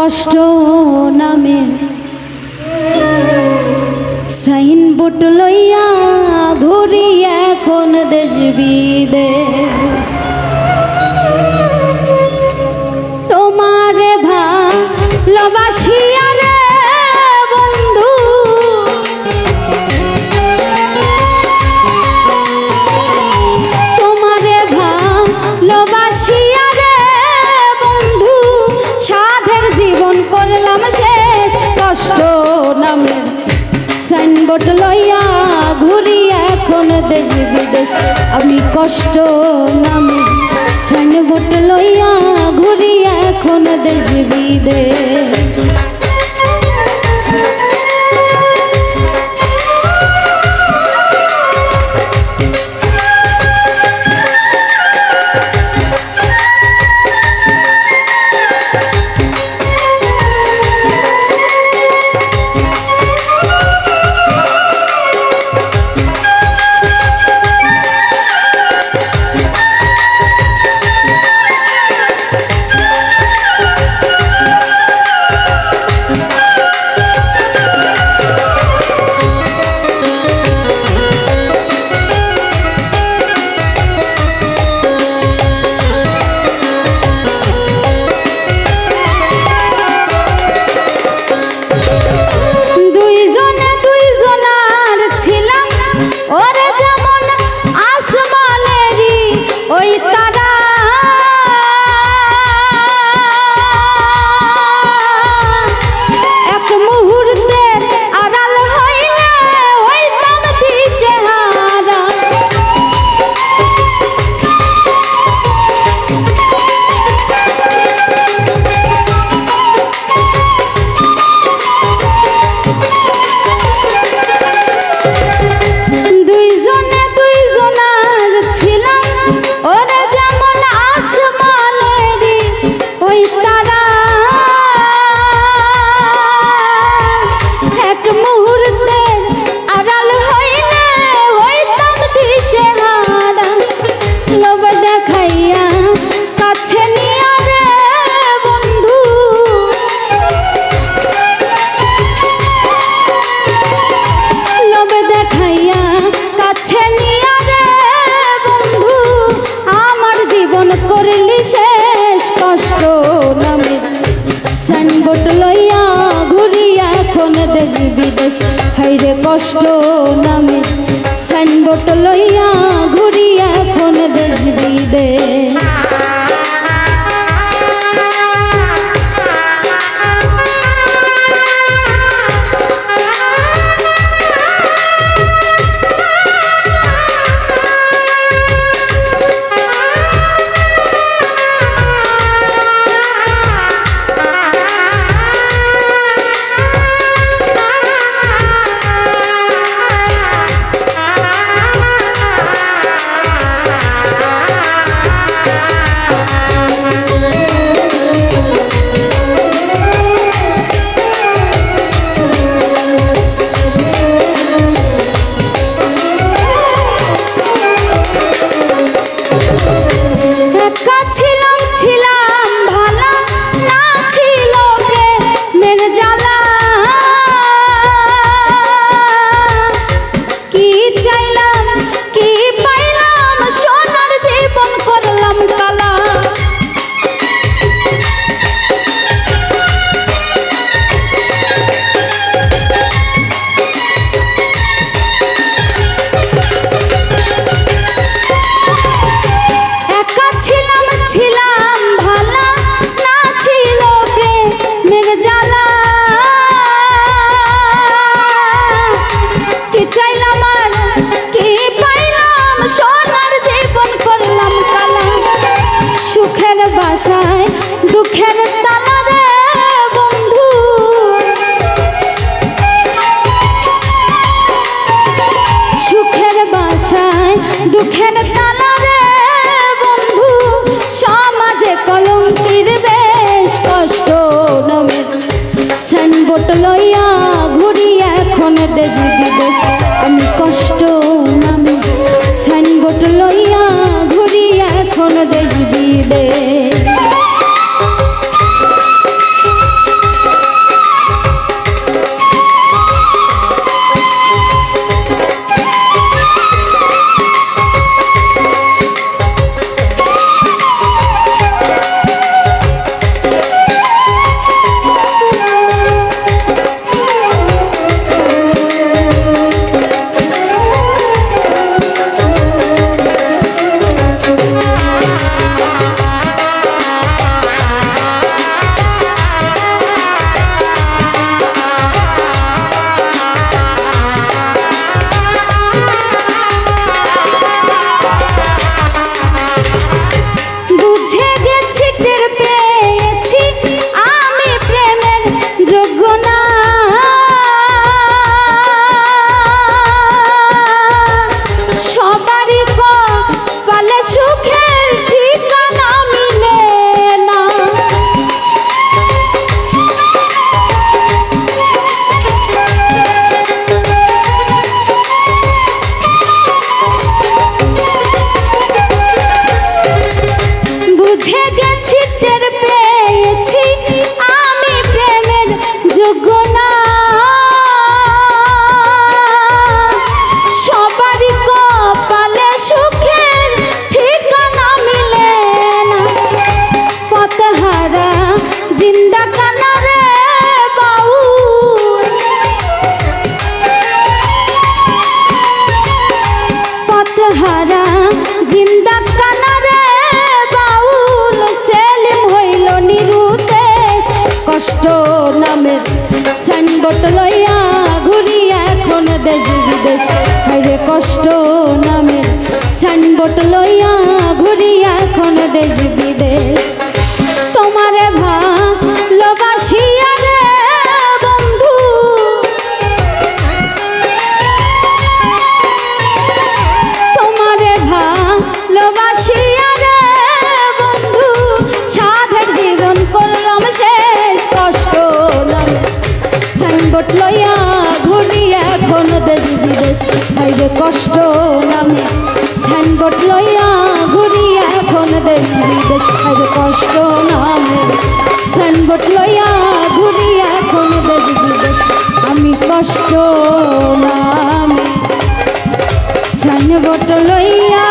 কষ্ট নামে। Sign boat লইয়া ঘুরি এখন দেশ বিদেশ। সংকট লইয়া ঘুরি এখন দেশ বিদেশ। আমি কষ্ট নামে সাইনবোর্ড লইয়া ঘুরি এখন দেশ বিদেশ। লইয়া ঘুরি এখন দেশ বিদেশ। সাইনবোর্ড লইয়া ঘুরি এখন দেশ বিদেশ। হাইরে কষ্ট নামের সাইনবোর্ড লইয়া ঘুরি এখন দেশ বিদেশ। হাইরে কষ্ট নামে সাইনবোর্ড লইয়া ঘুরি এখন দেশ বিদেশ হাইরে কষ্ট নামে। সাইনবোর্ড লইয়া ঘুরি এখন দেশ আমি কষ্ট নামে। সাইনবোর্ড লইয়া